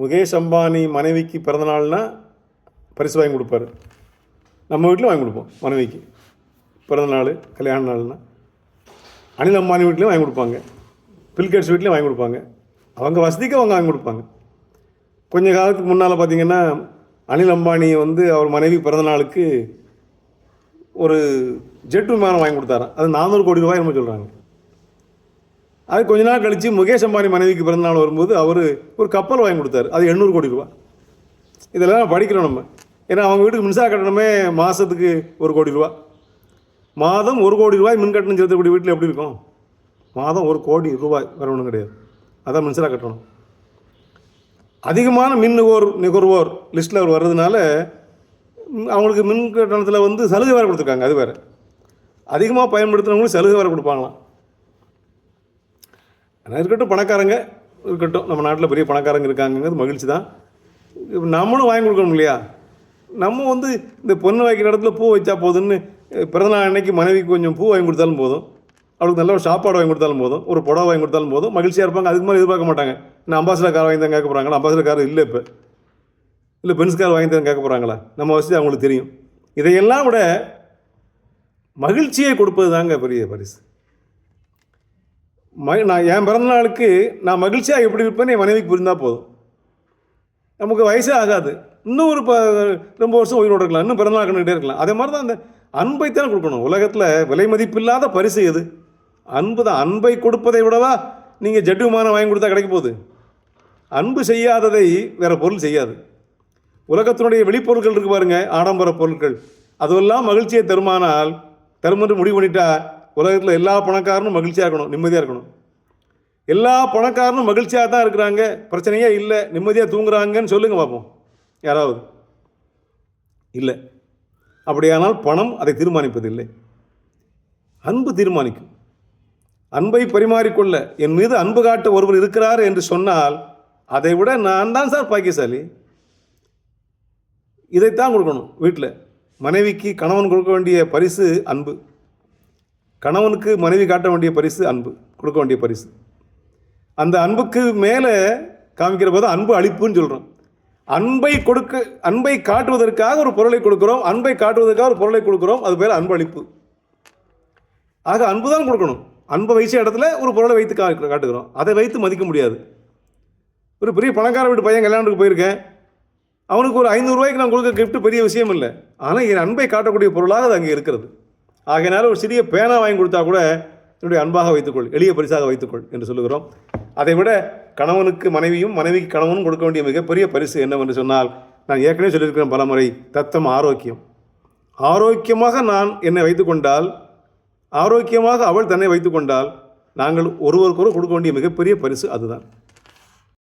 முகேஷ் அம்பானி மனைவிக்கு பிறந்தநாள்னா பரிசு வாங்கி கொடுப்பாரு. நம்ம வீட்டில் வாங்கி கொடுப்போம் மனைவிக்கு. பிறந்தநாள் கல்யாண நாள்னா. அனில் அம்பானி வீட்லேயும் வாங்கி கொடுப்பாங்க. பில்கேட்ஸ் வீட்லேயும் வாங்கி கொடுப்பாங்க. அவங்க வசதிக்கு அவங்க வாங்கி கொடுப்பாங்க. கொஞ்ச காலத்துக்கு முன்னால் பார்த்தீங்கன்னா அனில் அம்பானி வந்து அவர் மனைவி பிறந்த நாளுக்கு ஒரு ஜெட் விமானம் வாங்கி கொடுத்தாராம். அது நானூறு கோடி ரூபாய் நம்ம சொல்கிறாங்க அது கொஞ்ச நாள் கழித்து முகேஷ் அம்பானி மனைவிக்கு பிறந்த நாள் வரும்போது அவர் ஒரு கப்பல் வாங்கி கொடுத்தாரு. அது எண்ணூறு கோடி ரூபா. இதெல்லாம் படிக்கிறோம் நம்ம. ஏன்னா அவங்க வீட்டுக்கு மின்சார கட்டணமே மாதத்துக்கு ஒரு கோடி ரூபா. மாதம் ஒரு கோடி ரூபாய் மின் கட்டணம் செலுத்தக்கூடிய வீட்டில் எப்படி இருக்கும்? மாதம் ஒரு கோடி ரூபாய் வரணும் கிடையாது. அதான் மின்சார கட்டணம். அதிகமான மின் நுகர் நுகர்வோர் லிஸ்ட்டில் அவர் வர்றதுனால அவங்களுக்கு மின் கட்டணத்தில் வந்து சலுகை வேறு கொடுத்துருக்காங்க அது வேறு. அதிகமாக பயன்படுத்துகிறவங்களும் சலுகை வேறு கொடுப்பாங்களாம். ஆனால் இருக்கட்டும் பணக்காரங்க இருக்கட்டும். நம்ம நாட்டில் பெரிய பணக்காரங்க இருக்காங்கங்கிறது மகிழ்ச்சி தான். நம்மளும் வாங்கி கொடுக்கணும் இல்லையா? நம்ம வந்து இந்த பொண்ணு வைக்கிற இடத்துல பூ வச்சா போதுன்னு பிறந்தநாள் அன்னைக்கு மனைவிக்கு கொஞ்சம் பூ வாங்கி கொடுத்தாலும் போதும். அவளுக்கு நல்ல ஒரு சாப்பாடு வாங்கி கொடுத்தாலும் போதும். ஒரு புடவை வாங்கி கொடுத்தாலும் போதும். மகிழ்ச்சியாக இருப்பாங்க. அதுக்கு மேலே எதிர்பார்க்க மாட்டாங்க. நான் அம்பாசிடர் கார் வாங்கி தான் கேட்க போகிறாங்களா அம்பாசிடர் கார் இல்லை இப்போ. இல்லை பென்ஸ் கார் வாங்கி தான் கேட்க போகிறாங்களா நம்ம வசதி அவங்களுக்கு தெரியும். இதையெல்லாம் விட மகிழ்ச்சியை கொடுப்பது தாங்க பெரிய பரிசு. ம நான் என் பிறந்த நாளுக்கு நான் மகிழ்ச்சியாக எப்படி இருப்பேன்னு என் மனைவிக்கு புரிந்தால் போதும். நமக்கு வயசே ஆகாது. இன்னும் ஒரு ப ரொம்ப வருஷம் உயிரோடு இருக்கலாம். இன்னும் பிறந்தநாள் கண்டுகிட்டே இருக்கலாம். அதே மாதிரி தான் அந்த அன்பை தானே கொடுக்கணும். உலகத்தில் விலை மதிப்பில்லாத பரிசு எது? அன்பு தான். அன்பை கொடுப்பதை விடவா நீங்கள் ஜட்டு விமானம் வாங்கி கொடுத்தா கிடைக்க போகுது. அன்பு செய்யாததை வேறு பொருள் செய்யாது. உலகத்தினுடைய வெளிப்பொருட்கள் இருக்கு பாருங்க. ஆடம்பர பொருட்கள். அதுவெல்லாம் மகிழ்ச்சியை தருமானால் தருமென்று முடிவு பண்ணிட்டா உலகத்தில் எல்லா பணக்காரனும் மகிழ்ச்சியாக இருக்கணும் நிம்மதியாக இருக்கணும். எல்லா பணக்காரனும் மகிழ்ச்சியாக தான் இருக்கிறாங்க. பிரச்சனையே இல்லை நிம்மதியாக தூங்குறாங்கன்னு சொல்லுங்க பார்ப்போம் யாராவது? இல்லை. அப்படியானால் பணம் அதை தீர்மானிப்பதில்லை. அன்பு தீர்மானிக்கும். அன்பை பரிமாறிக்கொள்ள என் மீது அன்பு காட்ட ஒருவர் இருக்கிறார் என்று சொன்னால் அதை விட நான் தான் சார் பாக்கியசாலி. இதைத்தான் கொடுக்கணும் வீட்டில் மனைவிக்கு கணவன் கொடுக்க வேண்டிய பரிசு அன்பு. கணவனுக்கு மனைவி காட்ட வேண்டிய பரிசு அன்பு கொடுக்க வேண்டிய பரிசு. அந்த அன்புக்கு மேலே காமிக்கிற போது அன்பு அழிப்புன்னு சொல்கிறோம் அன்பை கொடுக்க அன்பை காட்டுவதற்காக ஒரு பொருளை கொடுக்குறோம் அன்பை காட்டுவதற்காக ஒரு பொருளை கொடுக்குறோம் அது பேர் அன்பு அழிப்பு ஆக அன்பு தான் கொடுக்கணும். அன்பை வைச்ச இடத்துல ஒரு பொருளை வைத்து கா காட்டுகிறோம். அதை வைத்து மதிக்க முடியாது. ஒரு பெரிய பணக்கார வீட்டு பையன் கல்யாணத்துக்கு போயிருக்கேன். அவனுக்கு ஒரு ஐநூறுரூவாய்க்கு நான் கொடுக்குற கிஃப்ட் பெரிய விஷயம் இல்லை. ஆனால் என் அன்பை காட்டக்கூடிய பொருளாக அது அங்கே இருக்கிறது. ஆகையினால ஒரு சிறிய பேனா வாங்கி கொடுத்தா கூட என்னுடைய அன்பாக வைத்துக்கொள் எளிய பரிசாக வைத்துக்கொள் என்று சொல்லுகிறோம். அதை விட கணவனுக்கு மனைவியும் மனைவிக்கு கணவனும் கொடுக்க வேண்டிய மிகப்பெரிய பரிசு என்னவென்று சொன்னால் நான் ஏற்கனவே சொல்லியிருக்கிறேன் பலமுறை தத்தம் ஆரோக்கியம். ஆரோக்கியமாக நான் என்னை வைத்துக்கொண்டால் ஆரோக்கியமாக அவள் தன்னை வைத்துக்கொண்டால் நாங்கள் ஒருவருக்கொரு கொடுக்க வேண்டிய மிகப்பெரிய பரிசு அதுதான்.